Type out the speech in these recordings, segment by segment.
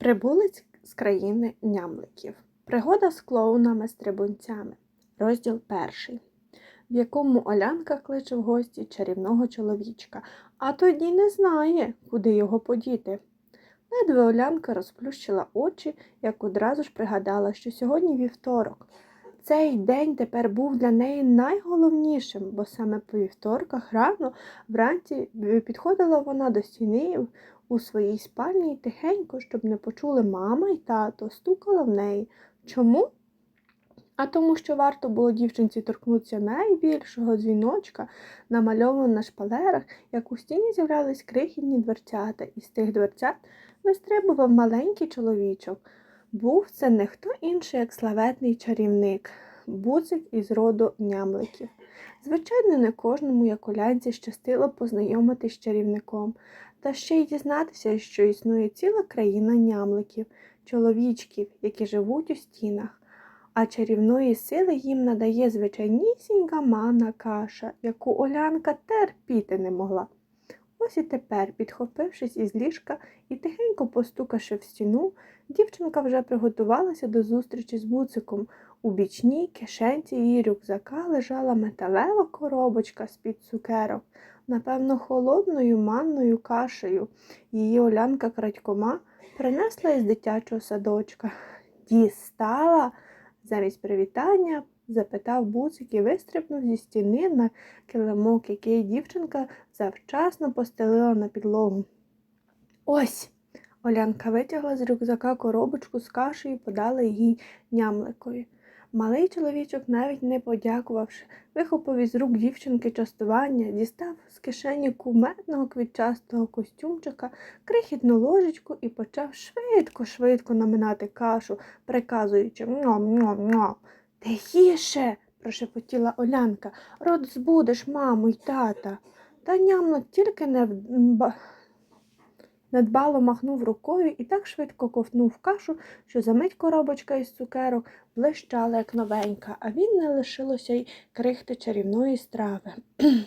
Прибулець з країни нямликів. Пригода з клоунами-стрибунцями. Розділ перший, в якому Олянка кличе в гості чарівного чоловічка, а тоді не знає, куди його подіти. Ледве Олянка розплющила очі, як одразу ж пригадала, що сьогодні вівторок. Цей день тепер був для неї найголовнішим, бо саме по вівторках рано вранці підходила вона до стіни у своїй спальні тихенько, щоб не почули мама і тато, стукала в неї. Чому? А тому, що варто було дівчинці торкнутися найбільшого дзвіночка, намальованого на шпалерах, як у стіні з'являлись крихітні дверцята, і з тих дверцят вистрибував маленький чоловічок. Був це не хто інший, як славетний чарівник, буцик із роду нямликів. Звичайно, не кожному, як олянці, щастило познайомитись з чарівником, та ще й дізнатися, що існує ціла країна нямликів, чоловічків, які живуть у стінах, а чарівної сили їм надає звичайнісінька манна каша, яку Олянка терпіти не могла. Ось і тепер, підхопившись із ліжка і тихенько постукавши в стіну, дівчинка вже приготувалася до зустрічі з буциком. У бічній кишенці її рюкзака лежала металева коробочка з-під цукерок, напевно, холодною манною кашею. Її Олянка крадькома принесла із дитячого садочка. Дістала? Замість привітання запитав буцик і вистрибнув зі стіни на килимок, який дівчинка завчасно постелила на підлогу. Ось. Олянка витягла з рюкзака коробочку з кашею і подала їй нямликові. Малий чоловічок, навіть не подякувавши, вихопив із рук дівчинки частування, дістав з кишені куметного квітчастого костюмчика, крихітну ложечку і почав швидко-швидко наминати кашу, приказуючи «Ньом-ньом-ньом». Тихіше, прошепотіла Олянка, рот збудеш маму й тата. Та нямлик тільки не недбало махнув рукою і так швидко ковтнув кашу, що за мить коробочка із цукерок блищала, як новенька, а він не лишилося й крихти чарівної страви.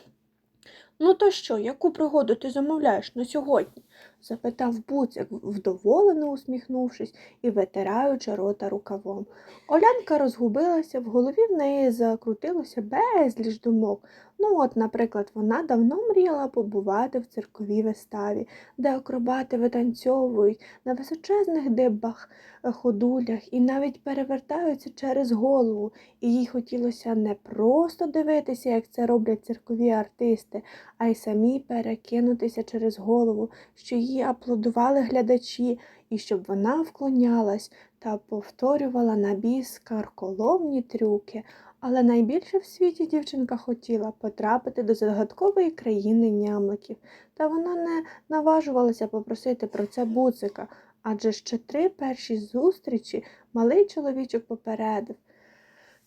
Ну, то що, яку пригоду ти замовляєш на сьогодні? Запитав буцик, вдоволено усміхнувшись і витираючи рота рукавом. Олянка розгубилася, в голові в неї закрутилося безліч думок. Ну, от, наприклад, вона давно мріяла побувати в цирковій виставі, де акробати витанцьовують на височезних дибах, е, ходулях і навіть перевертаються через голову. І їй хотілося не просто дивитися, як це роблять циркові артисти, а й самі перекинутися через голову, що їй аплодували глядачі, і щоб вона вклонялась та повторювала на біс карколомні трюки. Але найбільше в світі дівчинка хотіла потрапити до загадкової країни нямликів, та вона не наважувалася попросити про це буцика, адже ще три перші зустрічі малий чоловічок попередив,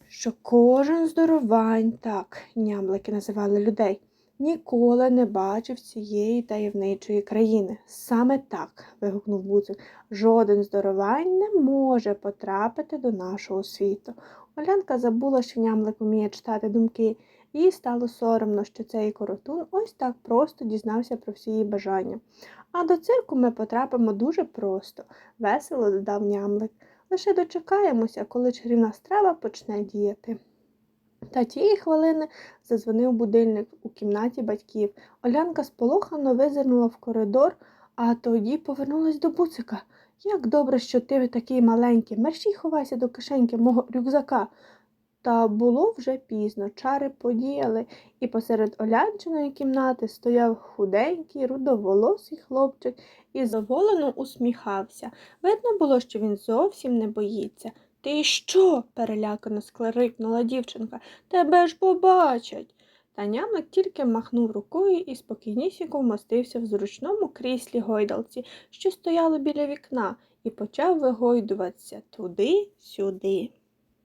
що кожен здоровань, так нямлики називали людей, ніколи не бачив цієї таємничої країни. Саме так, вигукнув буцик, жоден здоровань не може потрапити до нашого світу. Олянка забула, що нямлик вміє читати думки. Їй стало соромно, що цей коротун ось так просто дізнався про всі її бажання. А до цирку ми потрапимо дуже просто, весело додав нямлик. Лише дочекаємося, коли чарівна страва почне діяти. Та тієї хвилини задзвонив будильник у кімнаті батьків. Олянка сполохано визирнула в коридор, а тоді повернулась до буцика. Як добре, що ти такий маленький, мерщій ховайся до кишеньки мого рюкзака. Та було вже пізно, чари подіяли, і посеред Олянчиної кімнати стояв худенький, рудоволосий хлопчик і задоволено усміхався. Видно було, що він зовсім не боїться. Ти що? перелякано склерикнула дівчинка. Тебе ж побачать. Та нямик тільки махнув рукою і спокійнісінько вмостився в зручному кріслі гойдалці, що стояло біля вікна, і почав вигойдуватися туди-сюди.